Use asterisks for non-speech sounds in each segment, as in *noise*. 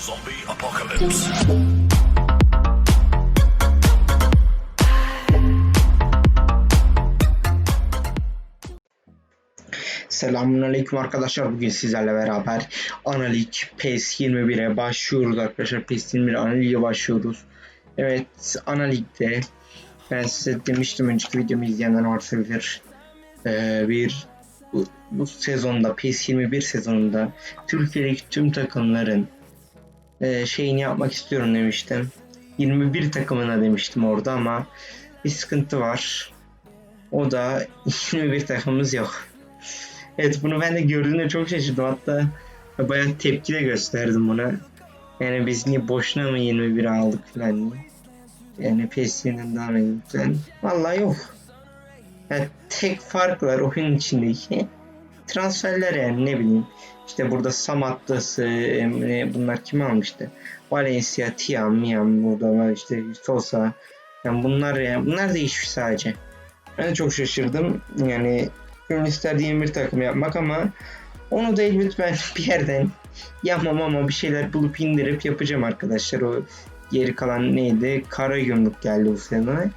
Zombie apocalypse. Selamünaleyküm arkadaşlar. Bugün sizlerle beraber Analik PES 21'e başlıyoruz arkadaşlar. PES 21 Analik'e başlıyoruz. Evet Analik'te ben size demiştim önceki videomu izleyenler varsa bilir. Ee, bir bu, bu sezonda PES 21 sezonunda Türkiye'deki tüm takımların e, şeyini yapmak istiyorum demiştim. 21 takımına demiştim orada ama bir sıkıntı var. O da *laughs* 21 takımımız yok. Evet bunu ben de gördüğümde çok şaşırdım. Hatta bayağı tepki de gösterdim buna. Yani biz niye boşuna mı 21 aldık falan diye. Yani PS'nin daha falan. Vallahi yok. Yani tek fark var oyun içindeki. Transferler yani ne bileyim. İşte burada Samatta'sı, Emre bunlar kim almıştı? Valencia, Tiam, Miam burada işte Sosa. Yani bunlar yani bunlar değişmiş sadece. Ben de çok şaşırdım. Yani gönül isterdi 21 takım yapmak ama onu da elbet ben *laughs* bir yerden yapmam ama bir şeyler bulup indirip yapacağım arkadaşlar. O geri kalan neydi? Kara gümrük geldi bu sene.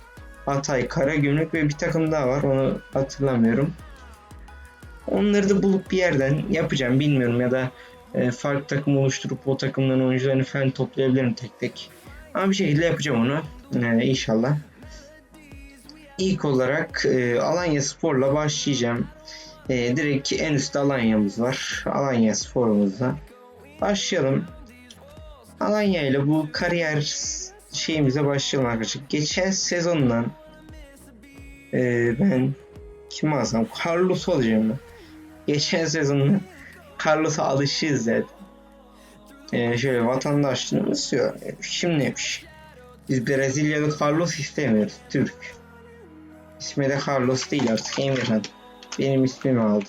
Hatay, Kara Gümrük ve bir takım daha var. Onu hatırlamıyorum. Onları da bulup bir yerden yapacağım bilmiyorum ya da e, farklı takım oluşturup o takımların oyuncularını falan toplayabilirim tek tek. Ama bir şekilde yapacağım onu. E, inşallah. İlk olarak e, Alanya Spor'la başlayacağım. E, direkt en üstte Alanya'mız var. Alanya Spor'umuzla. Başlayalım. Alanya ile bu kariyer şeyimize başlayalım arkadaşlar. Geçen sezondan e, ben kim alsam? Carlos alacağım ben. Geçen sezonda Carlos'a alışığız zaten. E, şöyle vatandaşlığımız yok. E, Şimdiymiş. Biz Brezilyalı Carlos istemiyoruz. Türk. İsmi de Carlos değil artık Emirhan. Benim ismimi aldı.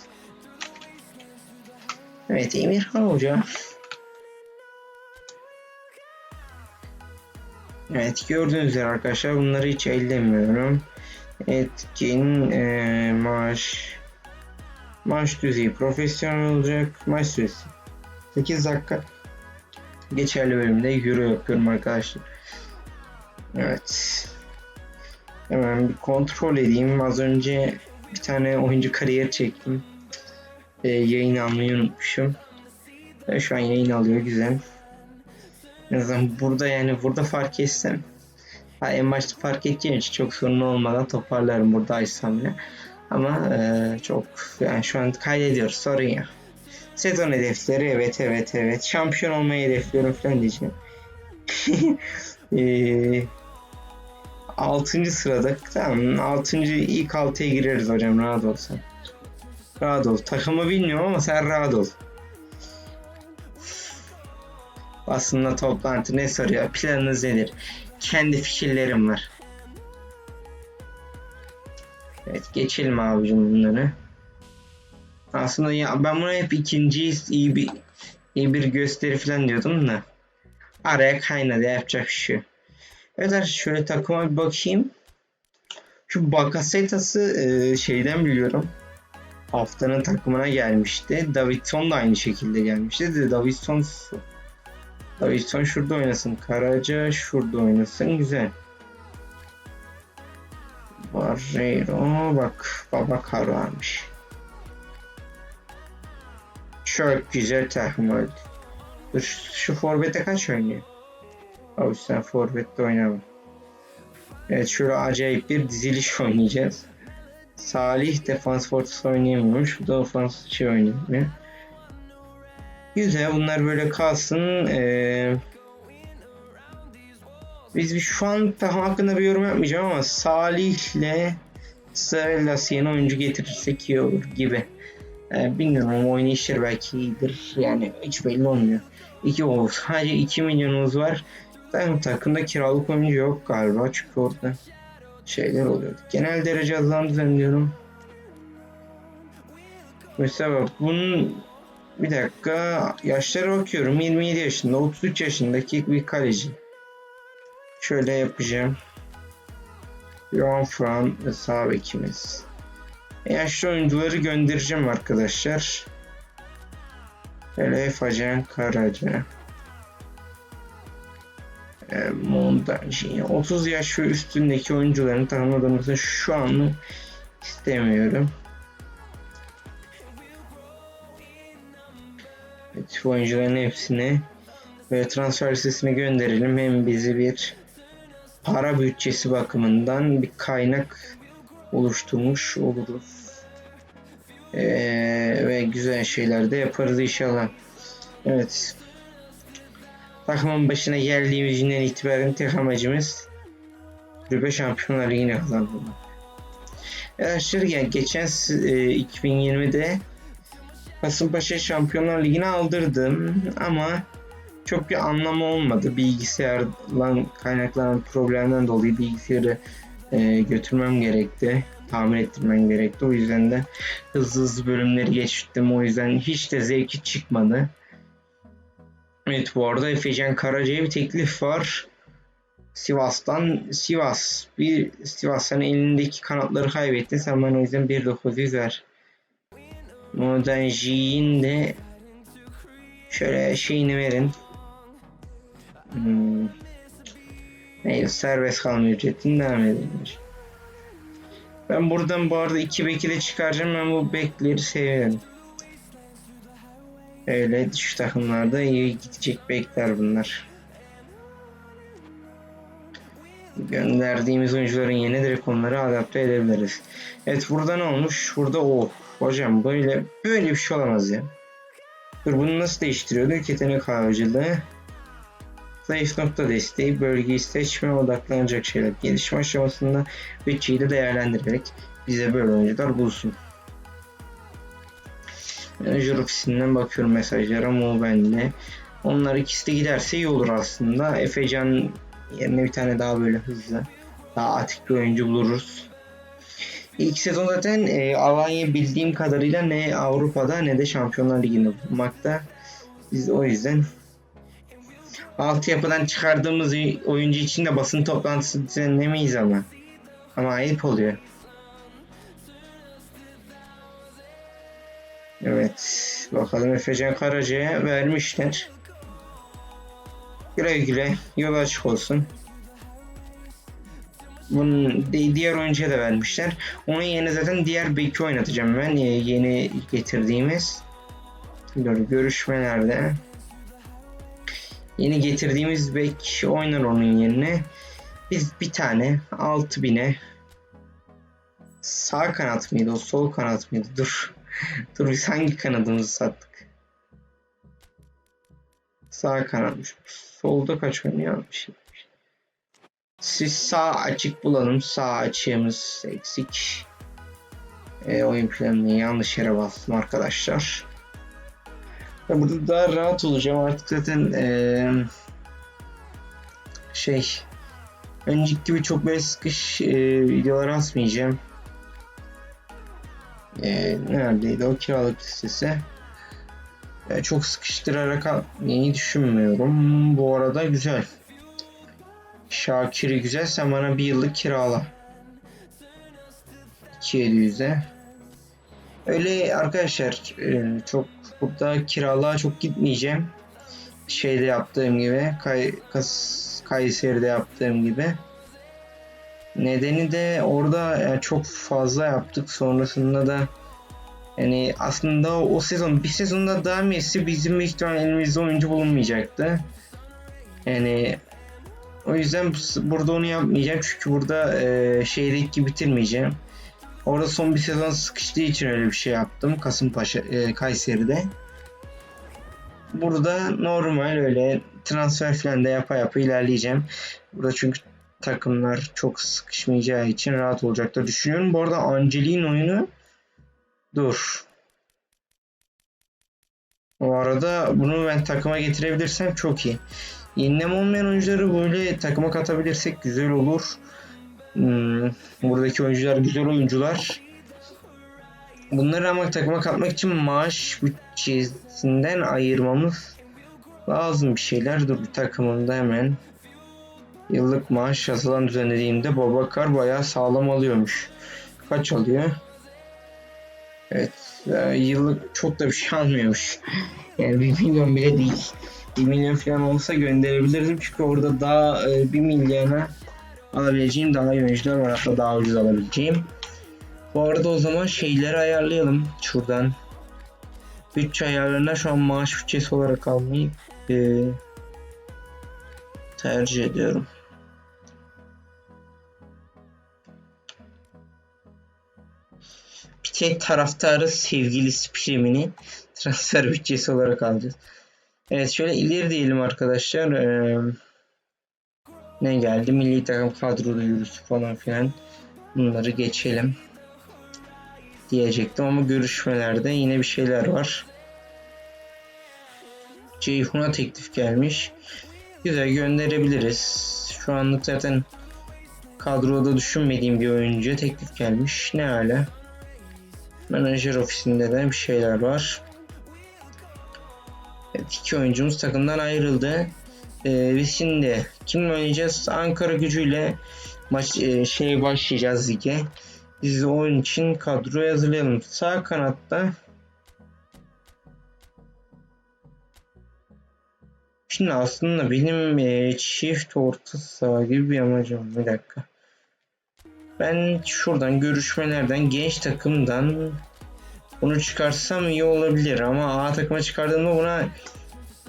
Evet Emirhan Hoca. Evet gördüğünüz üzere arkadaşlar bunları hiç ellemiyorum. Etkin e, maaş maaş düzeyi profesyonel olacak. Maaş süresi 8 dakika. Geçerli bölümde euro yapıyorum arkadaşlar. Evet. Hemen bir kontrol edeyim. Az önce bir tane oyuncu kariyer çektim. Ee, yayın almayı unutmuşum. Ve şu an yayın alıyor güzel. En azından burada yani burada fark etsem. Ha, en başta fark edeceğim için çok sorun olmadan toparlarım burada açsam. Ama e, çok yani şu an kaydediyoruz sorun ya. Sezon hedefleri evet evet evet. Şampiyon olmayı hedefliyorum falan diyeceğim. *laughs* Eee 6. sırada tamam 6. ilk 6'ya gireriz hocam rahat ol sen. Rahat ol. Takımı bilmiyorum ama sen rahat ol. Aslında toplantı ne soruyor? Planınız nedir? Kendi fikirlerim var. Evet geçelim abicim bunları. Aslında ya ben buna hep ikinci iyi bir iyi bir gösteri falan diyordum da. Araya kaynadı yapacak bir şey. Evet şöyle takıma bir bakayım. Şu Bakasetas'ı e, şeyden biliyorum. Haftanın takımına gelmişti. Davidson da aynı şekilde gelmişti. De Davidson Davidson şurada oynasın. Karaca şurada oynasın. Güzel. Barreiro bak Baba Kar varmış. Çok güzel takım oldu. Dur, şu forvete kaç oynuyor? Abi sen forvette oynama. Evet şöyle acayip bir diziliş *laughs* oynayacağız. Salih defans fortası oynayamıyormuş. Bu da ofans şey oynayamıyor. Güzel bunlar böyle kalsın. Ee, biz şu an tahmin hakkında bir yorum yapmayacağım ama Salih'le Sarellas yeni oyuncu getirirsek iyi olur gibi. Ee, bilmiyorum ama oynayışları belki iyidir. Yani hiç belli olmuyor. 2 olur. Sadece 2 milyonumuz var. Zaten takımda kiralık oyuncu yok galiba çünkü orada şeyler oluyor. Genel derece azından düzenliyorum. Mesela bak bunun bir dakika yaşlara bakıyorum 27 yaşında 33 yaşındaki bir kaleci. Şöyle yapacağım. Johan Fran sağ bekimiz. Yaşlı oyuncuları göndereceğim arkadaşlar. Şöyle Facan Karaca. e, montajı 30 yaş ve üstündeki oyuncuların tanımladığımızda şu an istemiyorum. Evet, oyuncuların hepsini böyle transfer listesine gönderelim. Hem bizi bir para bütçesi bakımından bir kaynak oluşturmuş oluruz. Ee, ve güzel şeyler de yaparız inşallah. Evet. Takımın başına geldiğimiz günden itibaren tek amacımız Kulübe Şampiyonlar Ligi'ni kazanmak. Arkadaşlar yani geçen e, 2020'de Kasımpaşa Şampiyonlar Ligi'ni aldırdım ama çok bir anlamı olmadı. Bilgisayarla kaynaklanan problemden dolayı bilgisayarı e, götürmem gerekti. Tamir ettirmem gerekti. O yüzden de hızlı hızlı bölümleri geçtim. O yüzden hiç de zevki çıkmadı. Evet bu arada Efecan Karaca'ya bir teklif var. Sivas'tan Sivas. Bir Sivas sen elindeki kanatları kaybettin. Sen bana o yüzden 1.900 ver. Modern J'in de şöyle şeyini verin. Hmm. Neyse serbest kalma ücretini devam edelim. Ben buradan bu arada iki beki de çıkaracağım. Ben bu bekleri seviyorum. Öyle şu takımlarda iyi gidecek bekler bunlar. Gönderdiğimiz oyuncuların yerine direkt onları adapte edebiliriz. Evet burada ne olmuş? Burada o. Hocam böyle böyle bir şey olamaz ya. Dur bunu nasıl değiştiriyorduk? Yetenek avcılığı. Zayıf nokta desteği, bölgeyi seçme odaklanacak şeyler. Gelişme aşamasında bütçeyi de değerlendirerek bize böyle oyuncular bulsun. Menajer ofisinden bakıyorum mesajlara mu benle. Onlar ikisi de giderse iyi olur aslında. Efecan yerine bir tane daha böyle hızlı, daha atik bir oyuncu buluruz. İlk sezon zaten e, Alanya bildiğim kadarıyla ne Avrupa'da ne de Şampiyonlar Ligi'nde bulunmakta. Biz o yüzden altyapıdan çıkardığımız oyuncu için de basın toplantısı düzenlemeyiz ama. Ama ayıp oluyor. Evet. Bakalım Efecan Karaca'ya vermişler. Güle güle. Yol açık olsun. Bunun di- diğer oyuncuya da vermişler. Onun yerine zaten diğer beki oynatacağım ben. Yeni getirdiğimiz. Dur, görüşmelerde. Yeni getirdiğimiz bek oynar onun yerine. Biz bir tane 6000'e sağ kanat mıydı o sol kanat mıydı? Dur. *laughs* Dur biz hangi kanadımızı sattık? Sağ kanatmış. Solda kaç oynuyormuş? Siz sağ açık bulalım. Sağ açığımız eksik. E, oyun planını yanlış yere bastım arkadaşlar. Ve burada daha rahat olacağım artık zaten e, şey önceki gibi çok böyle sıkış e, videolar asmayacağım. E, neredeydi o kiralık listesi? E, çok sıkıştırarak atmayı düşünmüyorum. Bu arada güzel. Şakir'i güzel. Sen bana bir yıllık kirala. 2700'e. Öyle arkadaşlar e, çok burada kiralığa çok gitmeyeceğim. Şeyde yaptığım gibi Kay, Kas, Kayseri'de yaptığım gibi. Nedeni de orada yani çok fazla yaptık. Sonrasında da yani aslında o sezon bir sezonda daha Messi bizim ihtimal elimizde oyuncu bulunmayacaktı. Yani o yüzden bu- burada onu yapmayacağım çünkü burada e, şeydeki bitirmeyeceğim. Orada son bir sezon sıkıştığı için öyle bir şey yaptım Kasımpaşa e, Kayseri'de. Burada normal öyle transfer falan da yapa yapa ilerleyeceğim. Burada çünkü takımlar çok sıkışmayacağı için rahat olacaktır düşünüyorum. Bu arada Angelik'in oyunu dur. O arada bunu ben takıma getirebilirsem çok iyi. Yenileme olmayan oyuncuları böyle takıma katabilirsek güzel olur. Hmm, buradaki oyuncular güzel oyuncular. Bunları ama takıma katmak için maaş bütçesinden ayırmamız lazım bir şeyler. Dur bir takımında hemen yıllık maaş yazılan düzenlediğimde Babakar bayağı sağlam alıyormuş. Kaç alıyor? Evet. e, yıllık çok da bir şey almıyormuş. Yani bir milyon bile değil. 1 milyon falan olsa gönderebilirdim çünkü orada daha e, 1 milyona alabileceğim daha iyi oyuncular var hatta daha ucuz alabileceğim. Bu arada o zaman şeyleri ayarlayalım şuradan. Bütçe ayarlarına şu an maaş bütçesi olarak almayı e, tercih ediyorum. tek taraftarı sevgilisi primini transfer bütçesi olarak alacağız. Evet şöyle ileri diyelim arkadaşlar. Ee, ne geldi? Milli takım kadro duyurusu falan filan. Bunları geçelim. Diyecektim ama görüşmelerde yine bir şeyler var. Ceyhun'a teklif gelmiş. Güzel gönderebiliriz. Şu anlık zaten kadroda düşünmediğim bir oyuncuya teklif gelmiş. Ne hala? Menajer ofisinde de bir şeyler var. Evet, iki oyuncumuz takımdan ayrıldı. Ee, biz şimdi kimle oynayacağız? Ankara gücüyle maç e, şeye başlayacağız lige. Biz de için kadroyu hazırlayalım. Sağ kanatta Şimdi aslında benim e, çift orta saha gibi bir amacım. Bir dakika. Ben şuradan görüşmelerden genç takımdan bunu çıkarsam iyi olabilir ama A takıma çıkardığımda buna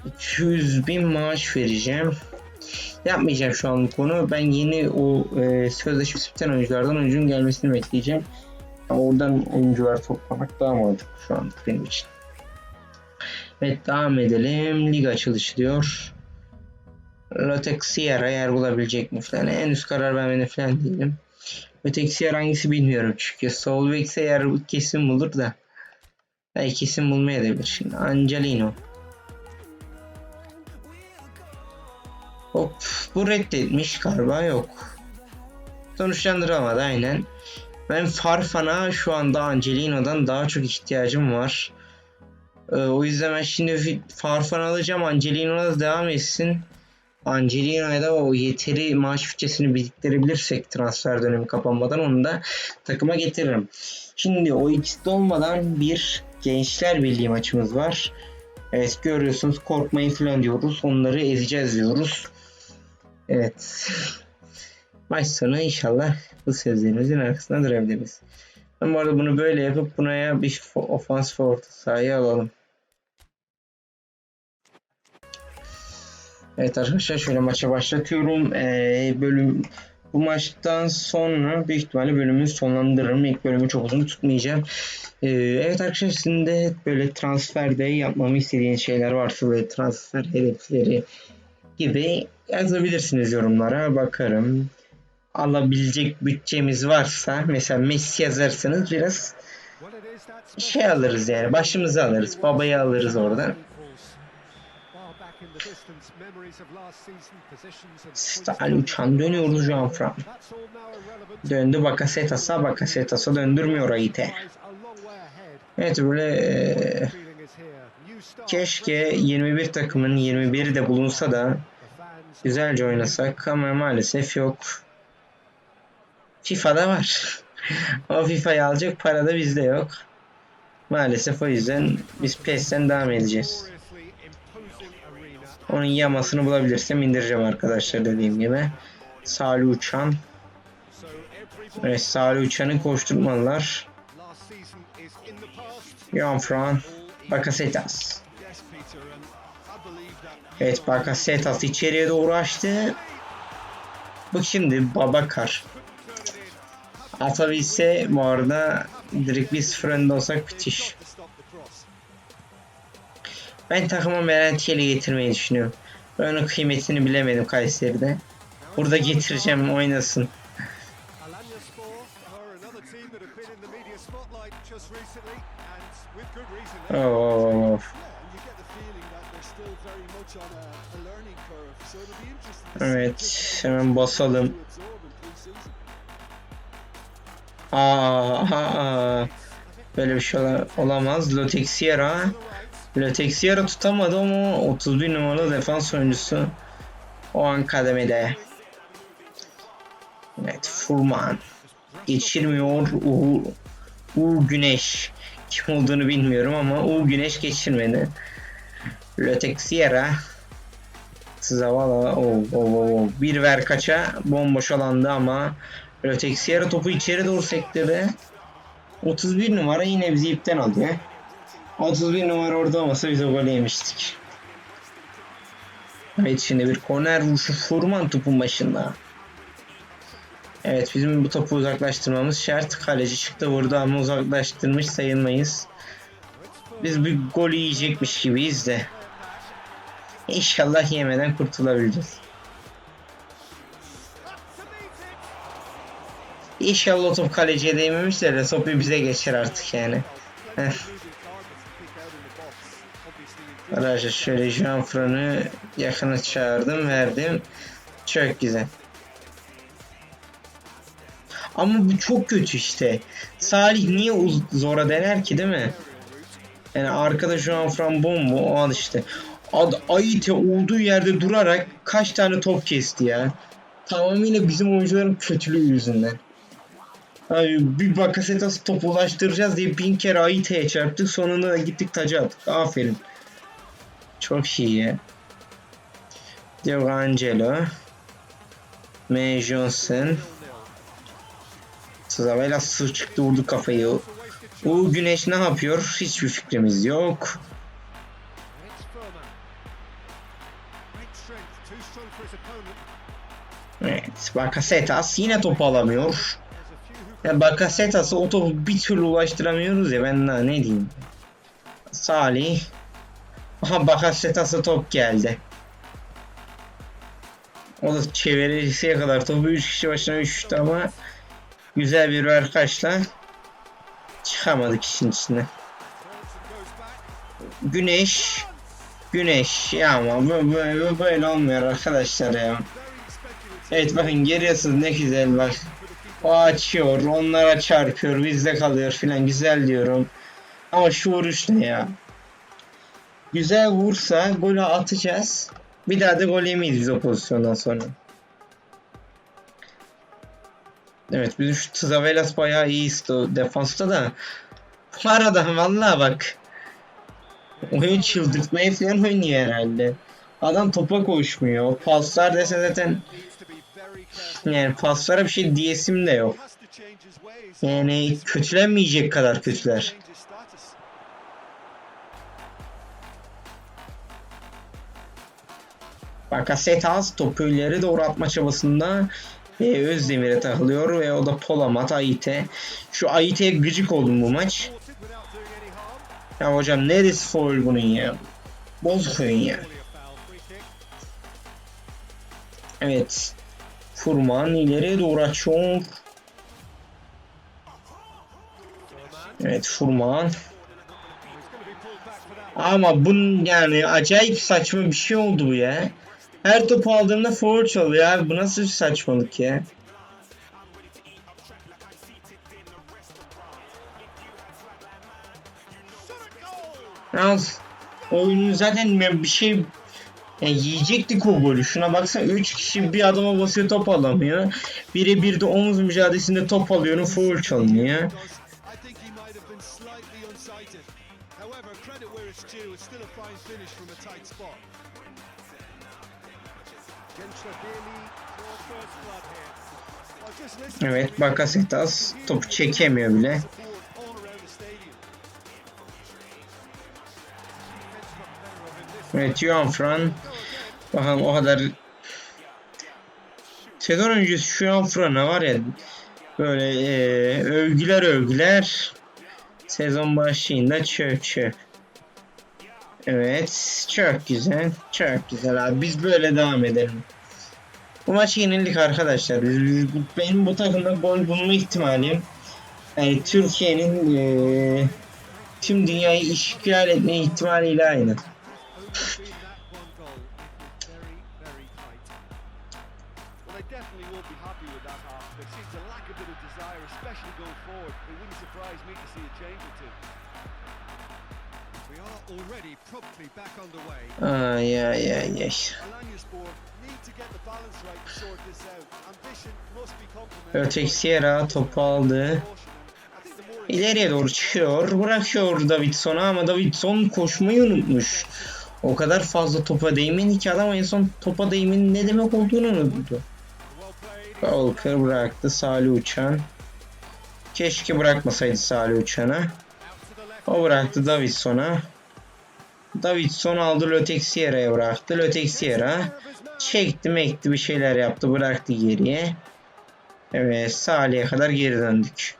200 bin maaş vereceğim. Yapmayacağım şu an bu konu. Ben yeni o e, sözleşmesi biten oyunculardan oyuncunun gelmesini bekleyeceğim. Oradan oyuncular toplamak daha mantıklı şu an benim için. Evet devam edelim. Lig açılışı diyor. Lotek Sierra yer bulabilecek mi falan. En üst karar vermene falan değilim. Ötekisi yer hangisi bilmiyorum çünkü. Sol bek ise yer kesin bulur da. Belki kesin bulmayabilir şimdi. Angelino. Hop bu reddetmiş galiba yok. Sonuçlandıramadı aynen. Ben Farfan'a şu anda Angelino'dan daha çok ihtiyacım var. Ee, o yüzden ben şimdi Farfan alacağım. Angelino'da da devam etsin. Angelino'ya da o yeteri maaş bütçesini biriktirebilirsek transfer dönemi kapanmadan onu da takıma getiririm. Şimdi o ikisi olmadan bir Gençler Birliği maçımız var. Evet görüyorsunuz korkmayın falan diyoruz. Onları ezeceğiz diyoruz. Evet. Maç sonu inşallah bu sözlerimizin arkasında durabiliriz. Ben bu arada bunu böyle yapıp buna bir ofans orta sahayı alalım. Evet arkadaşlar şöyle maça başlatıyorum. Ee, bölüm bu maçtan sonra büyük ihtimalle bölümü sonlandırırım. İlk bölümü çok uzun tutmayacağım. Ee, evet arkadaşlar sizin de böyle transferde yapmamı istediğiniz şeyler varsa böyle transfer hedefleri gibi yazabilirsiniz yorumlara bakarım. Alabilecek bütçemiz varsa mesela Messi yazarsanız biraz şey alırız yani başımızı alırız babayı alırız oradan. Stal uçan dönüyoruz Juan Fran. Döndü Bakasetas'a Bakasetas'a döndürmüyor Aite. Evet böyle e, keşke 21 takımın 21'i de bulunsa da güzelce oynasak ama maalesef yok. FIFA'da var. *laughs* o FIFA'yı alacak para da bizde yok. Maalesef o yüzden biz PES'ten devam edeceğiz. Onun yamasını bulabilirsem indireceğim arkadaşlar dediğim gibi. Salih Uçan. Evet Salih Uçan'ı koşturmalılar. Jan Fran. Bakasetas. Evet Bakasetas içeriye doğru açtı. Bak şimdi Babakar. Atabilse bu arada direkt bir sıfır önde olsak bitiş. Ben takıma Merentiel'i getirmeyi düşünüyorum. Ben onun kıymetini bilemedim Kayseri'de. Burada getireceğim oynasın. Of. Evet, hemen basalım. Aa, aa, böyle bir şey ola, olamaz. Lotexiera. Lotexiera tutamadı ama 31 numaralı defans oyuncusu o an kademede. Evet, Furman. Geçirmiyor Uğur, Uğur Güneş. Kim olduğunu bilmiyorum ama Uğur Güneş geçirmedi. Lotexiera Zavala o o o bir ver kaça bomboş alanda ama öteki Sierra topu içeri doğru sektirdi. 31 numara yine bizi ipten alıyor. 31 numara orada olmasa biz o golü yemiştik. Evet şimdi bir korner vuruşu Furman topun başında. Evet bizim bu topu uzaklaştırmamız şart. Kaleci çıktı vurdu ama uzaklaştırmış sayılmayız. Biz bir gol yiyecekmiş gibiyiz de. İnşallah yemeden kurtulabileceğiz. İnşallah o top kaleciye değmemişler de topu bize geçer artık yani. Arkadaşlar şöyle Jean Fran'ı yakına çağırdım verdim. Çok güzel. Ama bu çok kötü işte. Salih niye zora dener ki değil mi? Yani arkada Jean Fran bomba o an işte. Ad Aite olduğu yerde durarak kaç tane top kesti ya. Tamamıyla bizim oyuncuların kötülüğü yüzünden. Abi bir Bakasetas topu ulaştıracağız diye bin kere Aite'ye çarptık. Sonunda da gittik taca attık. Aferin. Çok iyi ya. Diego Angelo. May Johnson. Sızavayla sır çıktı vurdu kafayı. Bu güneş ne yapıyor? Hiçbir fikrimiz yok. Evet, Bakasetas yine topu alamıyor. Ya Bakasetas'ı o topu bir türlü ulaştıramıyoruz ya ben ne diyeyim. Salih. Aha Bakasetas'a top geldi. O da çevirisiye kadar topu 3 kişi başına 3 ama güzel bir verkaçla çıkamadık işin içine. Güneş Güneş ya ama böyle olmuyor arkadaşlar ya. Evet bakın görüyorsunuz ne güzel bak. O açıyor, onlara çarpıyor, bizde kalıyor filan güzel diyorum. Ama şu vuruş ne ya? Güzel vursa golü atacağız. Bir daha da gol yemeyiz o pozisyondan sonra. Evet bizim şu Tzavelas bayağı iyi isto defansta da. Arada vallahi bak. Oyun çıldırtmaya falan oynuyor herhalde. Adam topa koşmuyor. Paslar desen zaten yani paslara bir şey diyesim de yok. Yani kötülenmeyecek kadar kötüler. Bakasetas topu ileri doğru atma çabasında ve Özdemir'e takılıyor ve o da Polamat Aite. Şu Aite'ye gıcık oldum bu maç. Ya hocam neresi foul bunun ya? Oyun ya. Evet. Furman ileriye doğru açıyor. Evet Furman. Ama bunun yani acayip saçma bir şey oldu bu ya. Her topu aldığımda foul çalıyor abi. Bu nasıl bir saçmalık ya? Yalnız oyunun zaten bir şey yani yiyecektik o golü. Şuna baksana 3 kişi bir adama basıyor top alamıyor. Biri bir de omuz mücadelesinde top alıyor. Foul çalınıyor. I think he might have Evet Juan Fran bakalım o kadar sezon öncesi şu an Fran'a var ya böyle e, övgüler övgüler sezon başlayında çök çök. Evet çok güzel çok güzel abi biz böyle devam edelim. Bu maçı yenildik arkadaşlar. Benim bu takımda gol bulma ihtimalim yani Türkiye'nin eee, tüm dünyayı işgal etme ihtimaliyle aynı. Ay ay ay ay. Sierra topu aldı. İleriye doğru çıkıyor. Bırakıyor Davidson'a ama Davidson koşmayı unutmuş. O kadar fazla topa değmedi ki adam en son topa değmenin ne demek olduğunu unuttu. Walker bıraktı Salih Uçan. Keşke bırakmasaydı Salih Uçan'a. O bıraktı Davidson'a. Davidson aldı Lötexiera'ya bıraktı. Lötexiera çekti mekti bir şeyler yaptı bıraktı geriye. Evet Salih'e kadar geri döndük.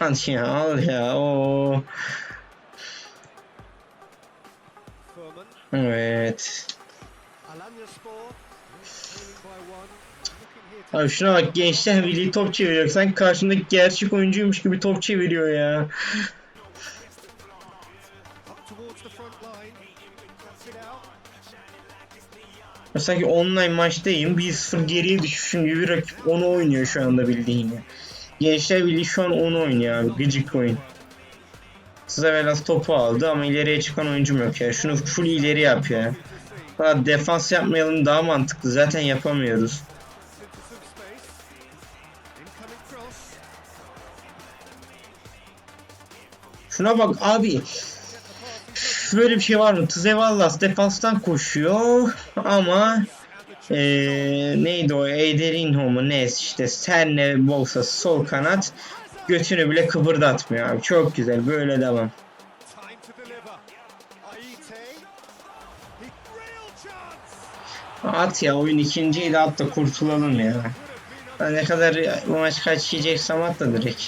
Ya ya o. Furman. Evet. Abi şuna bak gençler birliği top çeviriyor. Sanki karşındaki gerçek oyuncuymuş gibi top çeviriyor ya. Sanki online maçtayım. 1-0 geriye düşmüşüm gibi rakip onu oynuyor şu anda bildiğini. Gençler Birliği şu an onu oynuyor abi. Gıcık oyun. Size Velas topu aldı ama ileriye çıkan oyuncum yok ya. Şunu full ileri yap ya. Defans yapmayalım daha mantıklı. Zaten yapamıyoruz. Şuna bak abi. Böyle bir şey var mı? Tzevallas defanstan koşuyor ama eee neydi o? Ederinho mu ne işte Serne bolsa sol kanat götünü bile kıpırdatmıyor abi. Çok güzel böyle devam. At ya oyun ikinciyi de at da kurtulalım ya. Ne kadar bu maç kaç yiyeceksem at da direkt.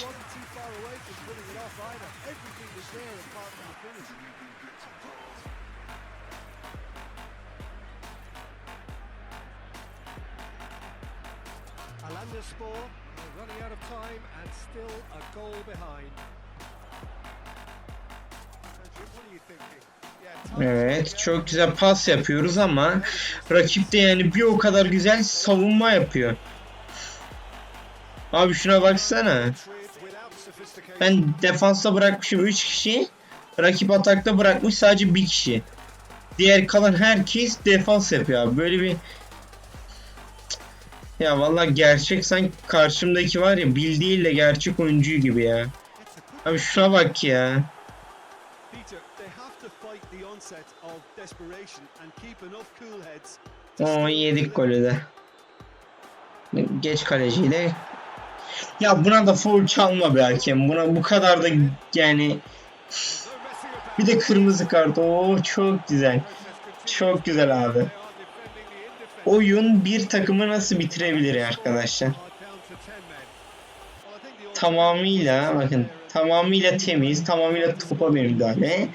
Çok güzel pas yapıyoruz ama rakip de yani bir o kadar güzel savunma yapıyor. Abi şuna baksana. Ben defansta bırakmışım 3 kişi. Rakip atakta bırakmış sadece bir kişi. Diğer kalan herkes defans yapıyor abi. Böyle bir ya vallahi gerçek sanki karşımdaki var ya bildiğiyle gerçek oyuncu gibi ya. Abi şuna bak ya. O yedik golü de. Geç kaleciyle. Ya buna da foul çalma be hakem. Buna bu kadar da yani bir de kırmızı kart. Oo çok güzel. Çok güzel abi. Oyun bir takımı nasıl bitirebilir arkadaşlar? Are down to 10 men. Well, I think the Tamamıyla bakın tamamıyla temiz, tamamıyla topa bir müdahale.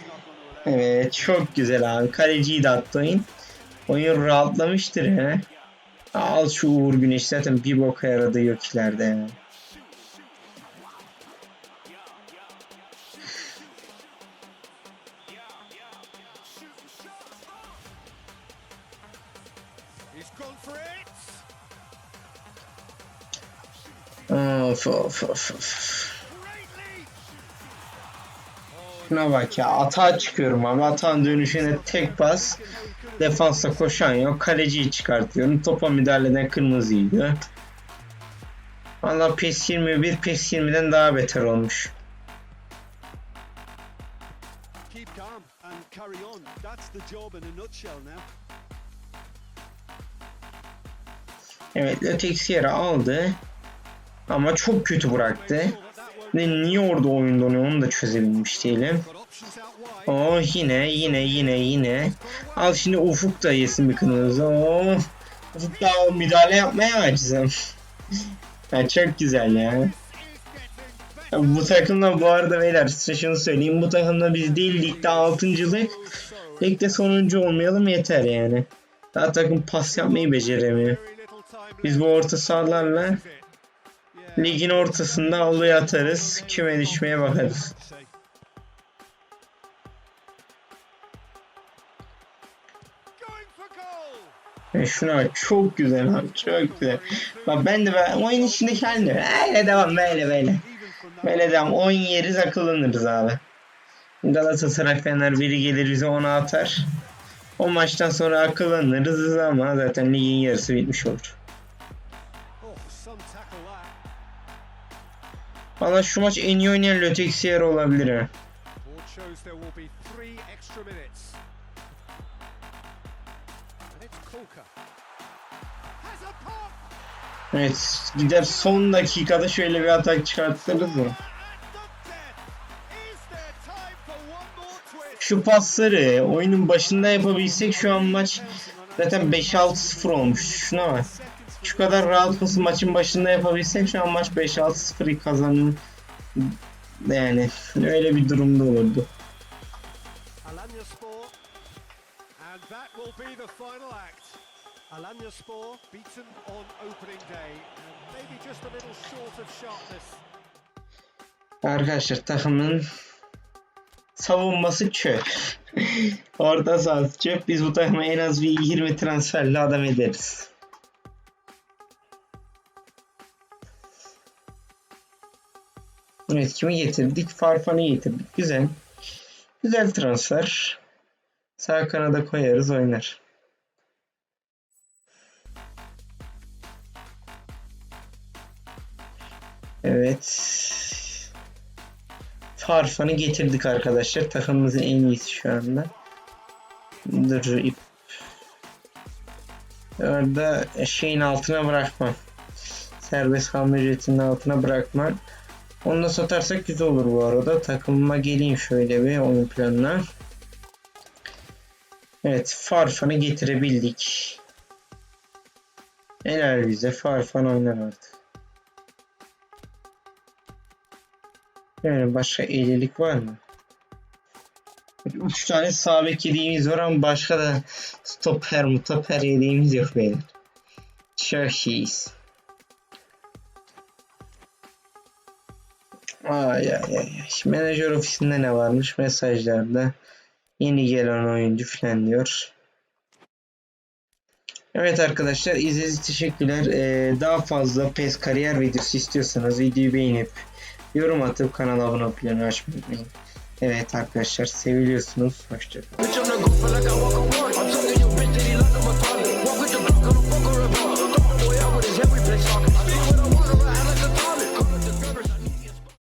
Evet çok güzel abi. Kaleciyi de attı oyun. Rahatlamıştır ya. Al şu Uğur Güneş zaten bir boka yaradı yok ileride ya. Of of of of. Şuna bak ya atağa çıkıyorum ama atağın dönüşüne tek pas. Defansa koşan yok. Kaleciyi çıkartıyorum. Topa müdahale eden kırmızı yiyor. Valla PES 21 PES 20'den daha beter olmuş. Keep calm and carry on. That's the job in a nutshell now. Evet Lötexiera aldı. Ama çok kötü bıraktı. Ve niye orada oyun donuyor onu da çözebilmiş değilim. Oh yine yine yine yine. Al şimdi Ufuk da yesin bir kırmızı. Oh. Ufuk da müdahale yapmaya acizim. *laughs* ya çok güzel ya. Bu takımla bu arada beyler size şunu söyleyeyim. Bu takımla biz değil ligde 6.lık. Ligde sonuncu olmayalım yeter yani. Daha takım pas yapmayı beceremiyor. Biz bu orta sahalarla. Ligin ortasında avluya atarız. Küme düşmeye bakarız. E şuna çok güzel abi çok güzel. Bak ben de ben oyun içindeki haline öyle devam böyle böyle. Böyle devam oyun yeriz akıllanırız abi. Galatasaray Fener biri gelir bize onu atar. O maçtan sonra akıllanırız ama zaten ligin yarısı bitmiş olur. Valla şu maç en iyi oynayan Lötexier olabilir ha. Evet gider son dakikada şöyle bir atak çıkarttırırız mı? Şu pasları oyunun başında yapabilsek şu an maç zaten 5-6-0 olmuş. Şuna bak. Şu kadar rahat pası maçın başında yapabilsek şu an maç 5-6-0'ı kazanır. Yani öyle bir durumda olurdu. Alanyaspor. And that will be the final act. Alanyaspor beaten on opening day. And maybe just a little short of sharpness. Arkadaşlar takımın savunması çöp. *laughs* Orta sahası çöp. Biz bu takıma en az bir 20 transferle adam ederiz. Evet kimi getirdik? Farfan'ı getirdik. Güzel. Güzel transfer. Sağ kanada koyarız oynar. Evet. Farfan'ı getirdik arkadaşlar. Takımımızın en iyisi şu anda. Dur ip. Orada şeyin altına bırakma. Serbest kalma ücretinin altına bırakma. Onu da satarsak güzel olur bu arada. Takımıma geleyim şöyle bir oyun planına. Evet Farfan'ı getirebildik. Helal bize Farfan oynar artık. Yani başka iyilik var mı? 3 tane sağ bek yediğimiz var ama başka da stoper mutoper yediğimiz yok beyler. Çok iyiyiz. Ay ay ay. menajer ofisinde ne varmış? Mesajlarda yeni gelen oyuncu falan diyor. Evet arkadaşlar izlediğiniz için teşekkürler. Ee, daha fazla PES kariyer videosu istiyorsanız videoyu beğenip yorum atıp kanala abone olmayı açmayı unutmayın. Evet arkadaşlar seviliyorsunuz. Hoşçakalın.